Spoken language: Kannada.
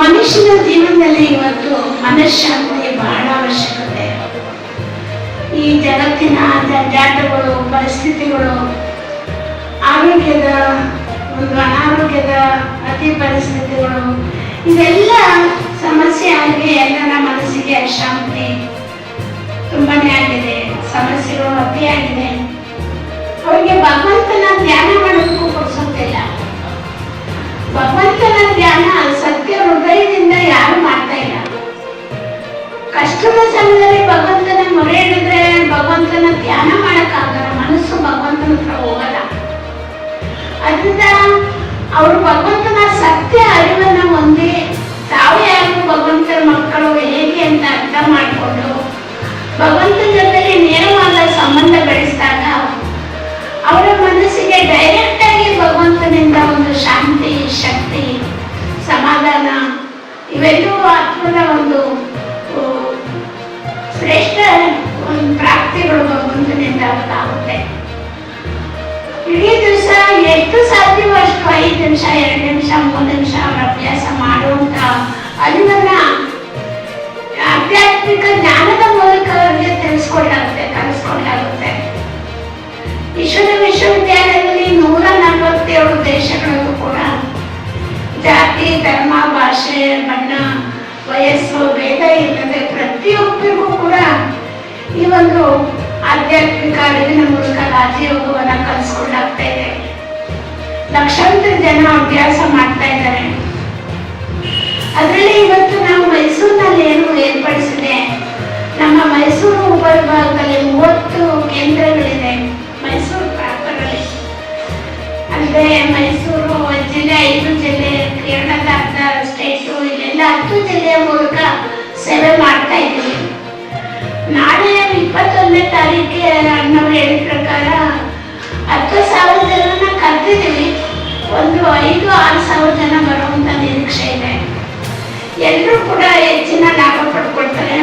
ಮನುಷ್ಯನ ಜೀವನದಲ್ಲಿ ಇವತ್ತು ಮನಃಶಾಂತಿ ಬಹಳ ಅವಶ್ಯಕತೆ. ಈ ಜಗತ್ತಿನ ಜಂಜಾಟಗಳು ಪರಿಸ್ಥಿತಿಗಳು, ಆರೋಗ್ಯದ ಒಂದು ಅನಾರೋಗ್ಯದ ಅತಿ ಪರಿಸ್ಥಿತಿಗಳು ಇದೆಲ್ಲ ಸಮಸ್ಯೆ ಆಗಿ ಎಲ್ಲರ ಮನಸ್ಸಿಗೆ ಅಶಾಂತಿ ತುಂಬಾನೇ ಆಗಿದೆ. ಸಮಸ್ಯೆಗಳು ಅತಿಯಾಗಿದೆ ಅವರಿಗೆ ಭಗವಂತನ ಧ್ಯಾನ ಕಷ್ಟದ ಸಮಯದಲ್ಲಿ ಭಗವಂತನ ಮೊರೆ ಹಿಡಿದ್ರೆ ಭಗವಂತನ ಧ್ಯಾನ ಮಾಡಕ್ಕಾಗಲ್ಲ ಮನಸ್ಸು ಭಗವಂತನ ಹತ್ರ ಹೋಗಲ್ಲ. ಅದರಿಂದ ಅವರು ಭಗವಂತನ ಸತ್ಯ ಅರಿವನ್ನ ಹೊಂದಿ ತಾವು ಯಾರು ಭಗವಂತನ ಮಕ್ಕಳು ಹೇಗೆ ಅಂತ ಅರ್ಥ ಮಾಡಿಕೊಂಡು ಭಗವಂತನ ಜೊತೆಗೆ ನೇರವಾದ ಸಂಬಂಧ ಬೆಳೆಸಿದಾಗ ಅವರ ಮನಸ್ಸಿಗೆ ಡೈರೆಕ್ಟ್ ಆಗಿ ಭಗವಂತನಿಂದ ಒಂದು ಶಾಂತಿ, ಶಕ್ತಿ, ಸಮಾಧಾನ ಇವೆಲ್ಲವೂ ಆತ್ಮದ ಒಂದು ಇಡೀ ದಿವಸ ಎಷ್ಟು ಸಾಧ್ಯವೋ ಅಷ್ಟು ಐದು ನಿಮಿಷ ಎರಡು ನಿಮಿಷ, ಮೂರು ನಿಮಿಷ ಅವ್ರ ಅಭ್ಯಾಸ ಮಾಡುವಂತ ಅರಿವನ್ನ ಆಧ್ಯಾತ್ಮಿಕ ಜ್ಞಾನದ ಮೂಲಕ ಅವ್ರಿಗೆ ತಿಳಿಸ್ಕೊಡ್ಲಾಗುತ್ತೆ ಕಲಿಸ್ಕೊಡ್ಲಾಗುತ್ತೆ ವಿಶ್ವದ ವಿಶ್ವವಿದ್ಯಾಲಯದಲ್ಲಿ ನೂರ ನಲವತ್ತೇಳು ದೇಶಗಳಲ್ಲೂ ಕೂಡ ಜಾತಿ, ಧರ್ಮ, ಭಾಷೆ ಬಣ್ಣ ವಯಸ್ಸು, ಭೇದ ಇಲ್ಲದೆ ಪ್ರತಿಯೊಬ್ಬರಿಗೂ ಕೂಡ ಈ ಒಂದು ಆಧ್ಯಾತ್ಮಿಕ ಅರಿವಿನ ಮೂಲಕ ರಾಜಯೋಗವನ್ನು ಕಲಿಸ್ಕೊಂಡಾಗ್ತಾ ಇದೆ. ಲಕ್ಷಾಂತರ ಜನ ಅಭ್ಯಾಸ ಮಾಡ್ತಾ ಇದ್ದಾರೆ. ಅದರಲ್ಲಿ ಇವತ್ತು ನಾವು ಮೈಸೂರಿನಲ್ಲಿ ಏನು ಏರ್ಪಡಿಸಿದೆ? ನಮ್ಮ ಮೈಸೂರು ಉಪವಿಭಾಗದಲ್ಲಿ ಮೂವತ್ತು ಕೇಂದ್ರಗಳಿದೆ. ಮೈಸೂರು ಪ್ರಾಂತದಲ್ಲಿ. ಅಂದ್ರೆ ಮೈಸೂರು ಜಿಲ್ಲೆ ಐದು ಜಿಲ್ಲೆ, ಕೇರಳದ ಅರ್ಧ ಸ್ಟೇಟು ಇಲ್ಲೆಲ್ಲ ಹತ್ತು ಜಿಲ್ಲೆಯ ಮೂಲಕ ಸೇವೆ ಮಾಡ್ತಾ ಇದ್ದೀವಿ ತಾರೀಕಿಗೆ ಅಣ್ಣವ್ರು ಹೇಳಿದ ಪ್ರಕಾರ ಹತ್ತು ಸಾವಿರ ಜನನ ಕರೆದಿದ್ದೀವಿ. ಒಂದು ಐದು, ಆರು ಸಾವಿರ ಜನ ಬರುವಂತ ನಿರೀಕ್ಷೆ ಇದೆ. ಎಲ್ಲರೂ ಕೂಡ ಹೆಚ್ಚಿನ ಲಾಭ ಪಡ್ಕೊಳ್ತಾರೆ.